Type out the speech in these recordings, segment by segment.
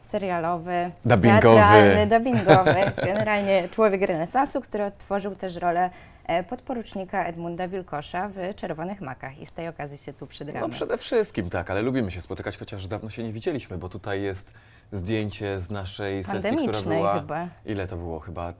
serialowy, Dubbingowy. teatralny, dubbingowy. Generalnie człowiek renesansu, który odtworzył też rolę e, podporucznika Edmunda Wilkosza w Czerwonych Makach i z tej okazji się tu przydramy. No przede wszystkim tak, ale lubimy się spotykać, chociaż dawno się nie widzieliśmy, bo tutaj jest zdjęcie z naszej sesji, która Pandemicznej była... chyba. Ile to było? Chyba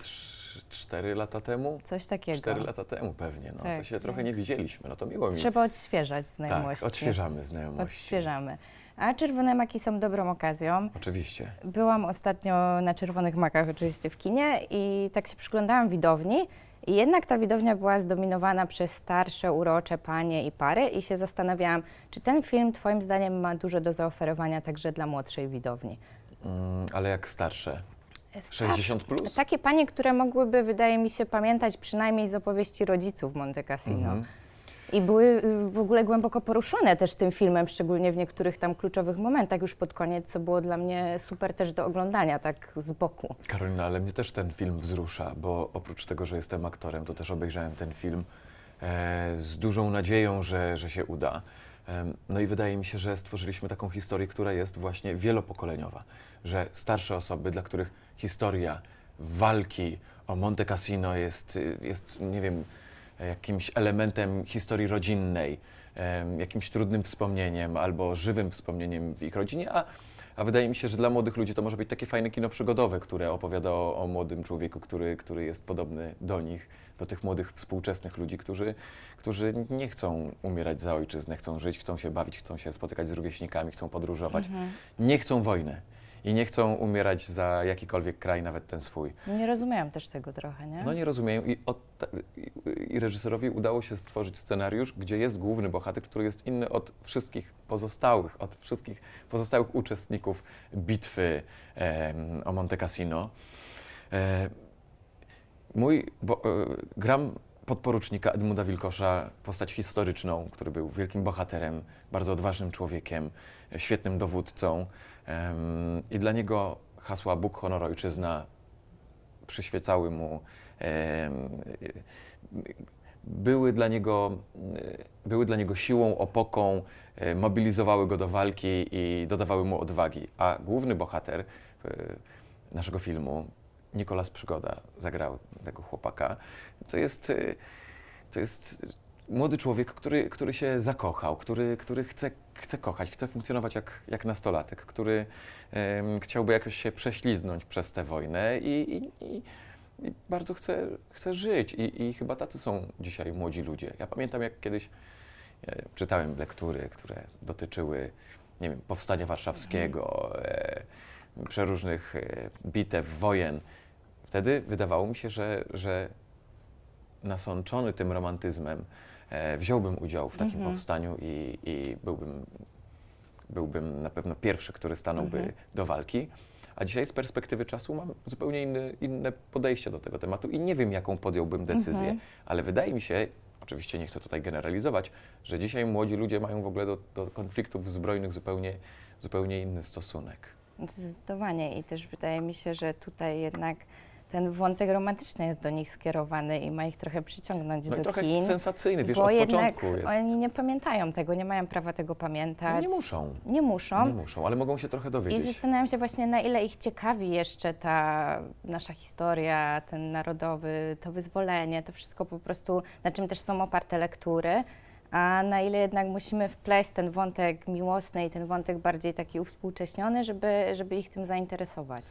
4 lata temu? Coś takiego. 4 lata temu pewnie, no Tak, to się trochę tak. nie widzieliśmy, no to miło mi. Trzeba odświeżać znajomości. tak, odświeżamy znajomości. Odświeżamy. A Czerwone Maki są dobrą okazją. Oczywiście. Byłam ostatnio na Czerwonych Makach, oczywiście w kinie, i tak się przyglądałam widowni. I jednak ta widownia była zdominowana przez starsze, urocze panie i pary, i się zastanawiałam, czy ten film, Twoim zdaniem, ma dużo do zaoferowania także dla młodszej widowni. Mm, ale jak starsze? Starsze- 60 plus? Takie panie, które mogłyby, wydaje mi się, pamiętać przynajmniej z opowieści rodziców Monte Cassino. Mhm. I były y, w ogóle głęboko poruszone też tym filmem, szczególnie w niektórych tam kluczowych momentach już pod koniec, co było dla mnie super też do oglądania, tak z boku. Karolina, ale mnie też ten film wzrusza, bo oprócz tego, że jestem aktorem, to też obejrzałem ten film e, z dużą nadzieją, że, że się uda. Em, no i wydaje mi się, że stworzyliśmy taką historię, która jest właśnie wielopokoleniowa, że starsze osoby, dla których historia walki o Monte Cassino jest, y, jest nie wiem, jakimś elementem historii rodzinnej, jakimś trudnym wspomnieniem albo żywym wspomnieniem w ich rodzinie, a, a wydaje mi się, że dla młodych ludzi to może być takie fajne kino przygodowe, które opowiada o, o młodym człowieku, który, który jest podobny do nich, do tych młodych współczesnych ludzi, którzy, którzy nie chcą umierać za ojczyznę, chcą żyć, chcą się bawić, chcą się spotykać z rówieśnikami, chcą podróżować, nie chcą wojny i nie chcą umierać za jakikolwiek kraj, nawet ten swój. Nie rozumiałam też tego trochę, nie? No nie rozumieją i, od, i, i reżyserowi udało się stworzyć scenariusz, gdzie jest główny bohater, który jest inny od wszystkich pozostałych, od wszystkich pozostałych uczestników bitwy em, o Monte Cassino. E, mój, bo, e, gram podporucznika Edmunda Wilkosza, postać historyczną, który był wielkim bohaterem, bardzo odważnym człowiekiem, e, świetnym dowódcą i dla niego hasła Bóg, honor, ojczyzna przyświecały mu, były dla niego, były dla niego siłą, opoką, e, mobilizowały go do walki i dodawały mu odwagi. A główny bohater e, naszego filmu, Nikolas Przygoda, zagrał tego chłopaka, to jest, e, to jest młody człowiek, który, który się zakochał, który, który chce, chce kochać, chce funkcjonować jak, jak nastolatek, który em, chciałby jakoś się prześliznąć przez tę wojnę i, i, i, i bardzo chce, chce żyć. I, I chyba tacy są dzisiaj młodzi ludzie. Ja pamiętam, jak kiedyś e, czytałem lektury, które dotyczyły, nie wiem, powstania warszawskiego, e, przeróżnych e, bitew, wojen. Wtedy wydawało mi się, że, że nasączony tym romantyzmem wziąłbym udział w takim Mhm. powstaniu i, i byłbym, byłbym na pewno pierwszy, który stanąłby Mhm. do walki. A dzisiaj z perspektywy czasu mam zupełnie inny, inne podejście do tego tematu i nie wiem, jaką podjąłbym decyzję, Mhm. ale wydaje mi się, oczywiście nie chcę tutaj generalizować, że dzisiaj młodzi ludzie mają w ogóle do, do konfliktów zbrojnych zupełnie, zupełnie inny stosunek. Zdecydowanie i też wydaje mi się, że tutaj jednak ten wątek romantyczny jest do nich skierowany i ma ich trochę przyciągnąć No i do trochę kin. sensacyjny, wiesz, bo od jednak początku jest. oni nie pamiętają tego, nie mają prawa tego pamiętać. No nie muszą. Nie muszą. Nie muszą, ale mogą się trochę I dowiedzieć. zastanawiam się właśnie, na ile ich ciekawi jeszcze ta nasza historia, ten narodowy, to wyzwolenie, to wszystko po prostu, na czym też są oparte lektury, a na ile jednak musimy wpleść ten wątek miłosny i ten wątek bardziej taki uwspółcześniony, żeby, żeby ich tym zainteresować.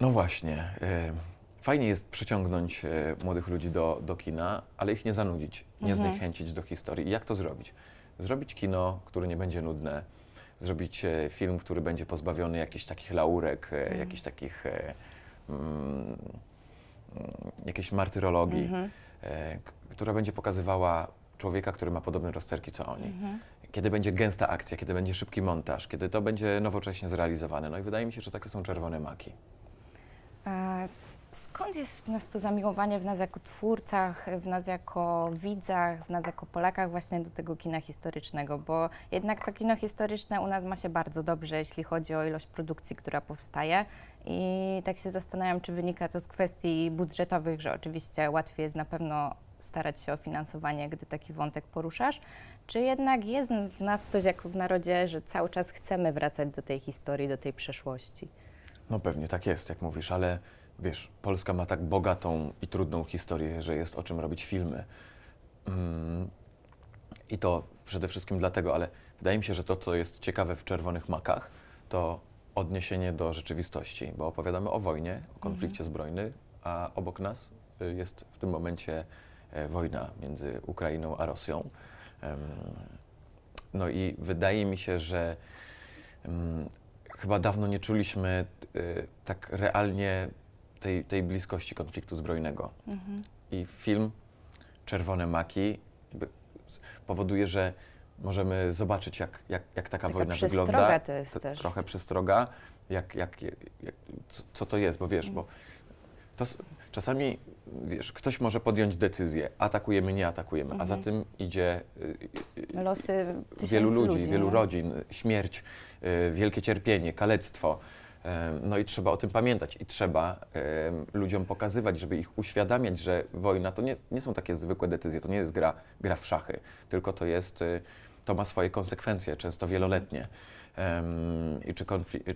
No właśnie. em, Fajnie jest przyciągnąć e, młodych ludzi do, do kina, ale ich nie zanudzić, nie Mhm. zniechęcić do historii. Jak to zrobić? Zrobić kino, które nie będzie nudne, zrobić e, film, który będzie pozbawiony jakichś takich laurek, Mhm. jakichś takich mm, mm, jakiejś martyrologii, Mhm. która będzie pokazywała człowieka, który ma podobne rozterki co oni. Mhm. Kiedy będzie gęsta akcja, kiedy będzie szybki montaż, kiedy to będzie nowocześnie zrealizowane. No i wydaje mi się, że takie są czerwone maki. A skąd jest w nas to zamiłowanie w nas jako twórcach, w nas jako widzach, w nas jako Polakach właśnie do tego kina historycznego? Bo jednak to kino historyczne u nas ma się bardzo dobrze, jeśli chodzi o ilość produkcji, która powstaje. I tak się zastanawiam, czy wynika to z kwestii budżetowych, że oczywiście łatwiej jest na pewno starać się o finansowanie, gdy taki wątek poruszasz? Czy jednak jest w nas coś jak w narodzie, że cały czas chcemy wracać do tej historii, do tej przeszłości? No pewnie tak jest, jak mówisz, ale wiesz, Polska ma tak bogatą i trudną historię, że jest o czym robić filmy. Mm, I to przede wszystkim dlatego, ale wydaje mi się, że to, co jest ciekawe w Czerwonych Makach, to odniesienie do rzeczywistości, bo opowiadamy o wojnie, o konflikcie zbrojnym, a obok nas y, jest w tym momencie e, wojna między Ukrainą a Rosją. No i wydaje mi się, że mm, chyba dawno nie czuliśmy tak realnie tej, tej bliskości konfliktu zbrojnego. I film Czerwone Maki powoduje, że możemy zobaczyć, jak, jak, jak taka, Taka wojna wygląda. to jest T- też. Trochę przestroga, jak, jak, jak, co, co to jest, bo wiesz, bo to czasami, wiesz, ktoś może podjąć decyzję, atakujemy, nie atakujemy, a za tym idzie y, y, Losy tysięcy wielu ludzi, ludzi, wielu rodzin, śmierć, y, wielkie cierpienie, kalectwo. No i trzeba o tym pamiętać i trzeba ludziom pokazywać, żeby ich uświadamiać, że wojna to nie, nie są takie zwykłe decyzje, to nie jest gra, gra w szachy, tylko to jest, y, to ma swoje konsekwencje, często wieloletnie. I czy,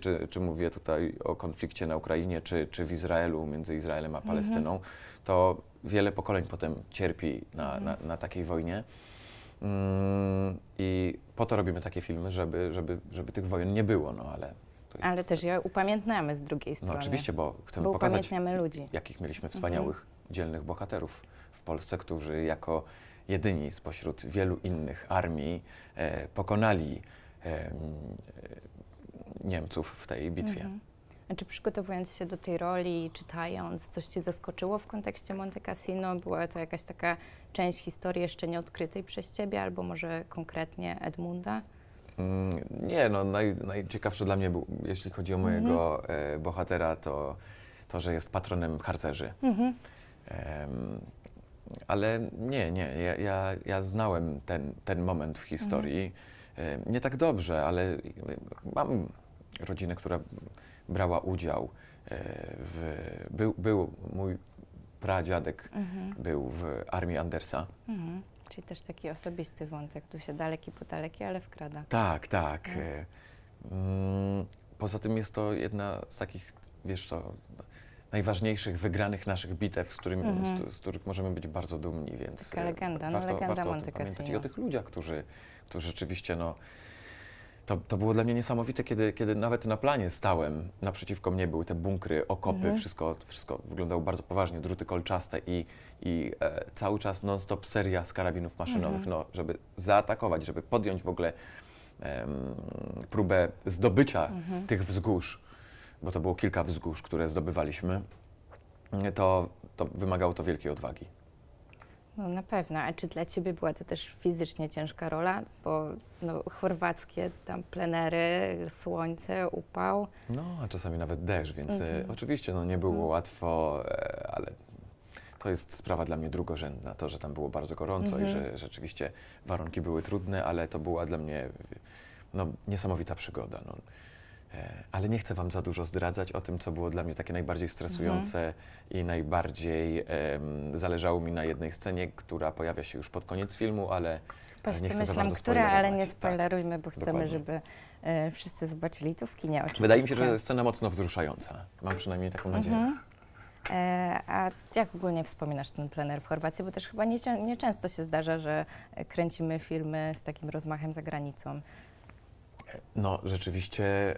czy, czy mówię tutaj o konflikcie na Ukrainie, czy, czy w Izraelu, między Izraelem a Palestyną, to wiele pokoleń potem cierpi na, na, na takiej wojnie. Mm, I po to robimy takie filmy, żeby, żeby, żeby tych wojen nie było, no ale jest, Ale też je upamiętniamy z drugiej no strony. oczywiście, bo chcemy Bo pokazać, ludzi. jakich mieliśmy wspaniałych, dzielnych bohaterów w Polsce, którzy jako jedyni spośród wielu innych armii e, pokonali e, Niemców w tej bitwie. Mhm. A czy przygotowując się do tej roli, czytając, coś Cię zaskoczyło w kontekście Monte Cassino? Była to jakaś taka część historii jeszcze nieodkrytej przez Ciebie, albo może konkretnie Edmunda? Mm, Nie, no naj, najciekawsze dla mnie, był, jeśli chodzi o mojego e, bohatera, to to, że jest patronem harcerzy. Em, ale nie, nie, ja, ja, ja znałem ten, ten moment w historii. E, Nie tak dobrze, ale mam rodzinę, która brała udział e, w... Był, był mój pradziadek był w armii Andersa. Mhm. Czyli też taki osobisty wątek, tu się daleki po daleki, ale wkrada. Tak, tak. e, mm, Poza tym jest to jedna z takich, wiesz to, najważniejszych wygranych naszych bitew, z, którymi, Mhm. z, z których możemy być bardzo dumni, więc Taka e, legenda, no warto, legenda warto o Monte tym pamiętać i Cassino. o tych ludziach, którzy, którzy rzeczywiście, no, to, to było dla mnie niesamowite, kiedy, kiedy nawet na planie stałem, naprzeciwko mnie były te bunkry, okopy, Mhm. wszystko, wszystko wyglądało bardzo poważnie, druty kolczaste i, i e, cały czas non-stop seria z karabinów maszynowych, Mhm. no, żeby zaatakować, żeby podjąć w ogóle em, próbę zdobycia Mhm. tych wzgórz, bo to było kilka wzgórz, które zdobywaliśmy, to, to wymagało to wielkiej odwagi. No na pewno. A czy dla Ciebie była to też fizycznie ciężka rola? Bo no, chorwackie tam plenery, słońce, upał. No, a czasami nawet deszcz, więc e, Mhm. oczywiście no, nie było łatwo, e, ale to jest sprawa dla mnie drugorzędna. To, że tam było bardzo gorąco i Mhm. że rzeczywiście warunki były trudne, ale to była dla mnie no, niesamowita przygoda. No. E, Ale nie chcę Wam za dużo zdradzać o tym, co było dla mnie takie najbardziej stresujące Mhm. i najbardziej em, zależało mi na jednej scenie, która pojawia się już pod koniec filmu, ale, Właśnie nie chcę myślałam, która, ale nie spoilerować. Tak. spoilerujmy, bo chcemy, dokładnie. żeby e, wszyscy zobaczyli to w kinie oczywiście. Wydaje mi się, że scena mocno wzruszająca. Mam przynajmniej taką nadzieję. Mhm. E, a jak ogólnie wspominasz ten plener w Chorwacji? Bo też chyba nie, nieczęsto się zdarza, że kręcimy filmy z takim rozmachem za granicą. No, rzeczywiście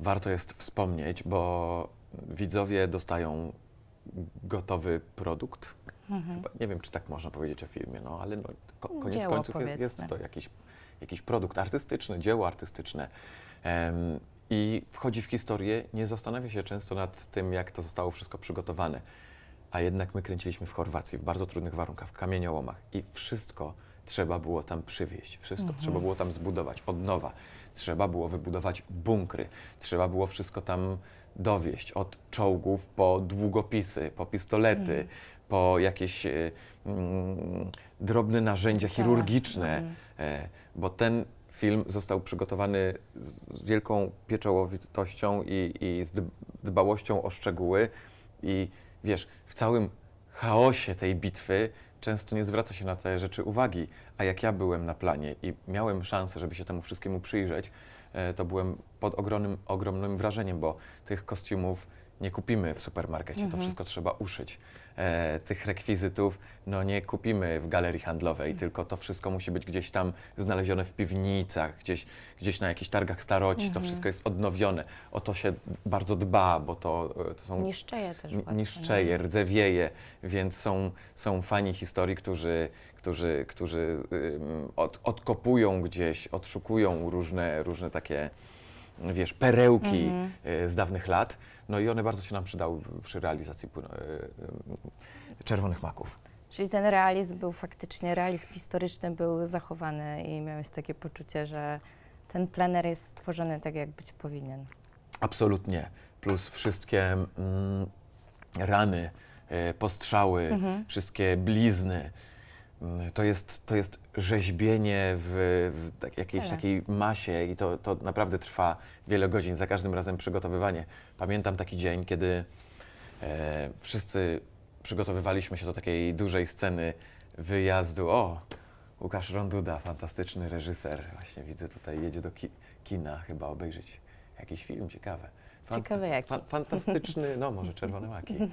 warto jest wspomnieć, bo widzowie dostają gotowy produkt. Chyba, nie wiem, czy tak można powiedzieć o filmie, no ale no, ko- koniec Dzieło, końców jest, jest to jakiś, jakiś produkt artystyczny, dzieło artystyczne. I wchodzi w historię, nie zastanawia się często nad tym, jak to zostało wszystko przygotowane. A jednak my kręciliśmy w Chorwacji w bardzo trudnych warunkach, w kamieniołomach i wszystko trzeba było tam przywieźć, wszystko. Trzeba było tam zbudować od nowa. Trzeba było wybudować bunkry, trzeba było wszystko tam dowieść, od czołgów po długopisy, po pistolety, po jakieś e, mm, drobne narzędzia Tak. chirurgiczne, e, bo ten film został przygotowany z wielką pieczołowitością i, i z db- dbałością o szczegóły. I wiesz, w całym chaosie tej bitwy często nie zwraca się na te rzeczy uwagi. A jak ja byłem na planie i miałem szansę, żeby się temu wszystkiemu przyjrzeć, e, to byłem pod ogromnym, ogromnym wrażeniem, bo tych kostiumów nie kupimy w supermarkecie, to wszystko trzeba uszyć. E, tych rekwizytów no nie kupimy w galerii handlowej, tylko to wszystko musi być gdzieś tam znalezione w piwnicach, gdzieś, gdzieś na jakichś targach staroci, to wszystko jest odnowione. O to się bardzo dba, bo to, e, to są Niszczeje też bardzo, niszczeje, rdzewieje, więc są, są fani historii, którzy, którzy, którzy ym, od, odkopują gdzieś, odszukują różne, różne takie, wiesz, perełki y, z dawnych lat. No i one bardzo się nam przydały przy realizacji y, y, Czerwonych Maków. Czyli ten realizm był faktycznie, realizm historyczny był zachowany i miałeś takie poczucie, że ten plener jest stworzony tak, jak być powinien. Absolutnie. Plus wszystkie mm, rany, e, postrzały, wszystkie blizny. To jest, to jest rzeźbienie w, w tak, jakiejś Cele. takiej masie i to, to naprawdę trwa wiele godzin, za każdym razem przygotowywanie. Pamiętam taki dzień, kiedy e, wszyscy przygotowywaliśmy się do takiej dużej sceny wyjazdu. O, Łukasz Ronduda, fantastyczny reżyser. Właśnie widzę tutaj, jedzie do ki kina chyba obejrzeć jakiś film, ciekawe. Fan- Ciekawe jaki. Fa fantastyczny, no może Czerwone Maki.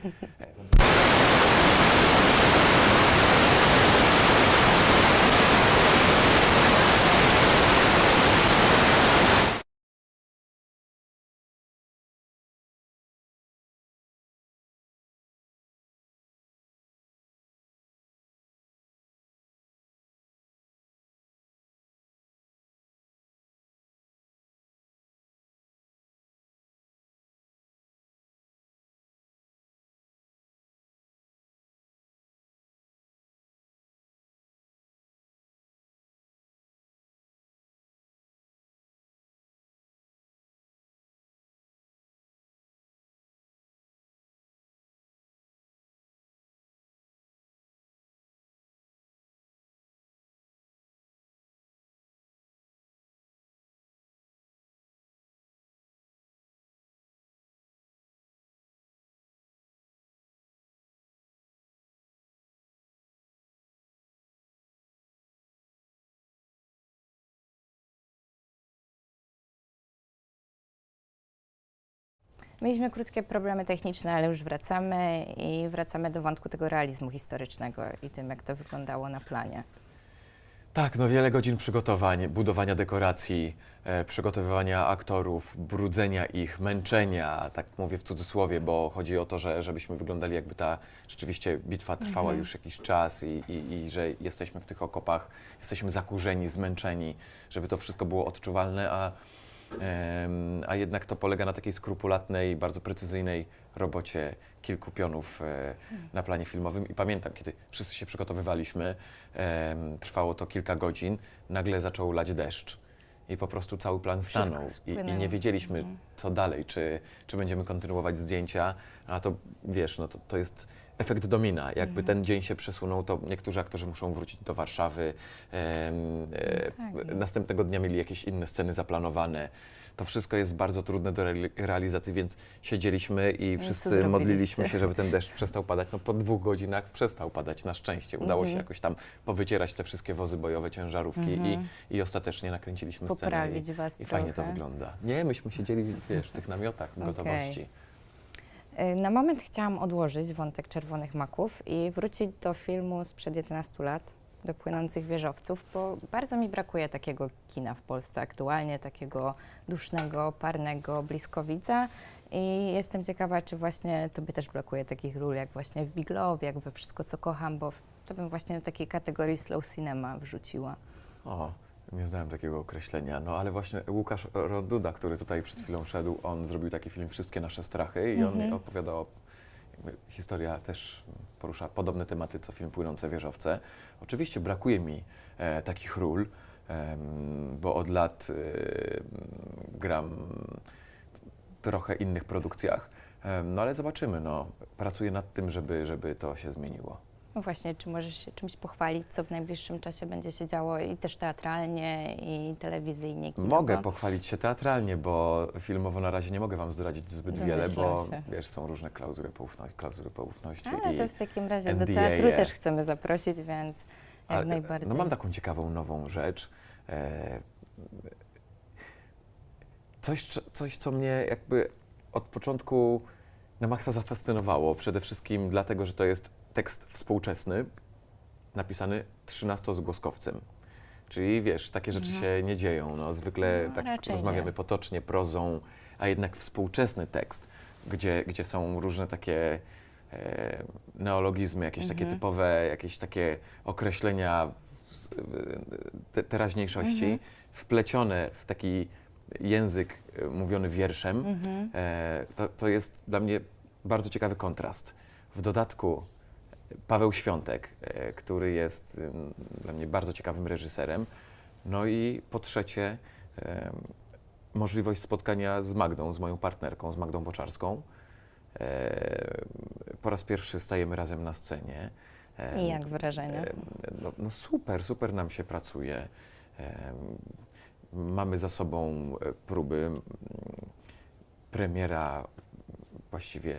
Mieliśmy krótkie problemy techniczne, ale już wracamy i wracamy do wątku tego realizmu historycznego i tym, jak to wyglądało na planie. Tak, no wiele godzin przygotowań, budowania dekoracji, e, przygotowywania aktorów, brudzenia ich, męczenia, tak mówię w cudzysłowie, bo chodzi o to, że, żebyśmy wyglądali jakby ta rzeczywiście bitwa trwała już jakiś czas i, i, i że jesteśmy w tych okopach, jesteśmy zakurzeni, zmęczeni, żeby to wszystko było odczuwalne, a, a jednak to polega na takiej skrupulatnej, bardzo precyzyjnej robocie kilku pionów e, na planie filmowym. I pamiętam, kiedy wszyscy się przygotowywaliśmy, trwało to kilka godzin, nagle zaczął lać deszcz. I po prostu cały plan stanął. I, I nie wiedzieliśmy, co dalej, czy, czy będziemy kontynuować zdjęcia. A to wiesz, no to, to jest efekt domina. Jakby ten dzień się przesunął, to niektórzy aktorzy muszą wrócić do Warszawy. e, No tak. następnego dnia mieli jakieś inne sceny zaplanowane. To wszystko jest bardzo trudne do reali- realizacji, więc siedzieliśmy i wszyscy modliliśmy się, żeby ten deszcz przestał padać. No po dwóch godzinach przestał padać na szczęście. Udało Mhm. się jakoś tam powycierać te wszystkie wozy bojowe, ciężarówki i, i ostatecznie nakręciliśmy scenę. Poprawić i, was I fajnie to wygląda. Nie, myśmy siedzieli, wiesz, w tych namiotach Okej. gotowości. Y, Na moment chciałam odłożyć wątek Czerwonych Maków i wrócić do filmu sprzed 11 lat, do Płynących Wieżowców, bo bardzo mi brakuje takiego kina w Polsce aktualnie, takiego dusznego, parnego, bliskowidza. I jestem ciekawa, czy właśnie Tobie też brakuje takich ról, jak właśnie w Big Love, jak we Wszystko, co kocham, bo to bym właśnie do takiej kategorii slow cinema wrzuciła. O, nie znałem takiego określenia. No ale właśnie Łukasz Ronduda, który tutaj przed chwilą szedł, on zrobił taki film Wszystkie nasze strachy i on opowiada o historia też porusza podobne tematy co film Płynące wieżowce. Oczywiście brakuje mi e, takich ról, em, bo od lat e, gram w trochę innych produkcjach. No ale zobaczymy, no. Pracuję nad tym, żeby, żeby to się zmieniło. No właśnie, czy możesz się czymś pochwalić, co w najbliższym czasie będzie się działo i też teatralnie, i telewizyjnie, kinowo? Mogę pochwalić się teatralnie, bo filmowo na razie nie mogę Wam zdradzić zbyt wiele, bo Domyślam się. wiesz, są różne klauzury poufności, klauzury poufności Ale to w takim razie do NDA teatru je. też chcemy zaprosić, więc jak Ale, najbardziej. No mam taką ciekawą nową rzecz. E, coś, co- coś, co mnie jakby od początku na maksa zafascynowało. Przede wszystkim dlatego, że to jest tekst współczesny, napisany 13-zgłoskowcem. Czyli wiesz, takie rzeczy Mhm. się nie dzieją. No, zwykle No, tak rozmawiamy nie. potocznie, prozą, a jednak współczesny tekst, gdzie, gdzie są różne takie e, neologizmy, jakieś takie Mhm. typowe, jakieś takie określenia z- te, teraźniejszości, Mhm. wplecione w taki język e, mówiony wierszem, Mhm. e, to, to jest dla mnie bardzo ciekawy kontrast. W dodatku Paweł Świątek, e, który jest dla mnie bardzo ciekawym reżyserem. No i po trzecie, możliwość spotkania z Magdą, z moją partnerką, z Magdą Boczarską. E, Po raz pierwszy stajemy razem na scenie. I jak wrażenie? No, no super, super nam się pracuje. Mamy za sobą e, próby. m, Premiera właściwie,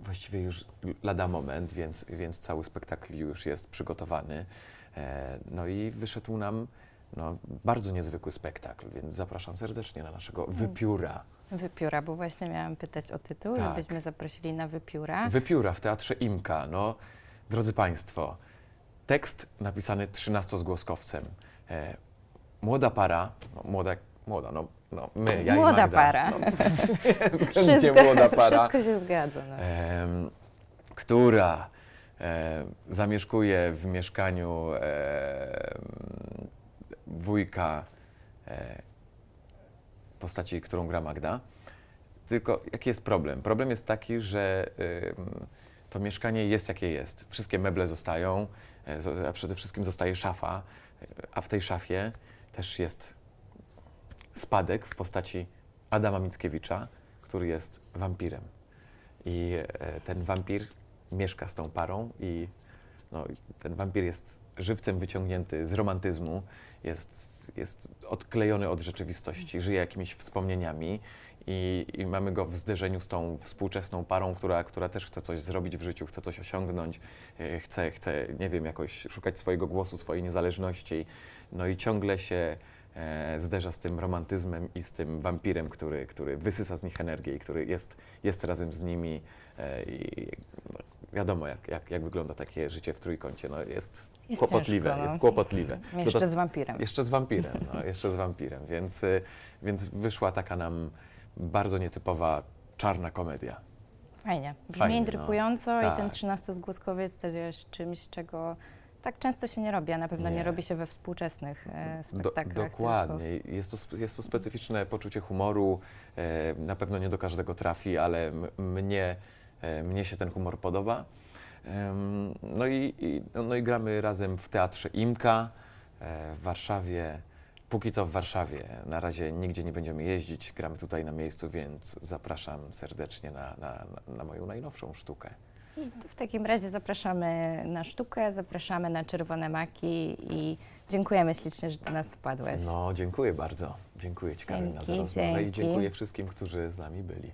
właściwie już lada moment, więc, więc cały spektakl już jest przygotowany. E, No i wyszedł nam no, bardzo niezwykły spektakl, więc zapraszam serdecznie na naszego Wypióra. Wypióra, bo właśnie miałam pytać o tytuł, Tak. żebyśmy zaprosili na Wypióra. Wypióra w Teatrze Imka. No, drodzy Państwo, tekst napisany 13-zgłoskowcem. E, młoda para, no, młoda, młoda, no, no my, ja Młoda i Magda. para. No, względnie młoda para. wszystko się zgadza. No. em, która e, zamieszkuje w mieszkaniu em, wujka e, postaci, którą gra Magda. Tylko jaki jest problem? Problem jest taki, że to mieszkanie jest jakie jest. Wszystkie meble zostają, e, zo- a przede wszystkim zostaje szafa, e, a w tej szafie też jest spadek w postaci Adama Mickiewicza, który jest wampirem. I e, ten wampir mieszka z tą parą i no, ten wampir jest żywcem wyciągnięty z romantyzmu, jest, jest odklejony od rzeczywistości, żyje jakimiś wspomnieniami i, i mamy go w zderzeniu z tą współczesną parą, która, która też chce coś zrobić w życiu, chce coś osiągnąć, e, chce, chce, nie wiem, jakoś szukać swojego głosu, swojej niezależności. No i ciągle się zderza z tym romantyzmem i z tym wampirem, który, który wysysa z nich energię i który jest, jest razem z nimi. E, i, no, wiadomo, jak, jak, jak wygląda takie życie w trójkącie. No, jest, Jest kłopotliwe, ciężko, no. jest kłopotliwe. Jeszcze Dodat- z wampirem. jeszcze z wampirem, no, jeszcze z wampirem, więc, y, więc wyszła taka nam bardzo nietypowa czarna komedia. Fajnie. Brzmi Fajnie, no. intrygująco i Tak. ten 13-zgłoskowiec też jest czymś, czego tak często się nie robi, a na pewno nie, Nie. robi się we współczesnych e, Do, spektaklach. dokładnie. Jest to, jest to specyficzne poczucie humoru. E, na pewno nie do każdego trafi, ale mnie, e, mnie się ten humor podoba. No, i, i, no i gramy razem w Teatrze Imka e, w Warszawie. Póki co w Warszawie. Na razie nigdzie nie będziemy jeździć. Gramy tutaj na miejscu, więc zapraszam serdecznie na, na- na moją najnowszą sztukę. W takim razie zapraszamy na sztukę, zapraszamy na Czerwone Maki i dziękujemy ślicznie, że do nas wpadłeś. No, dziękuję bardzo. Dziękuję Ci, Karolina, za Dzięki, rozmowę i dzięki. dziękuję wszystkim, którzy z nami byli.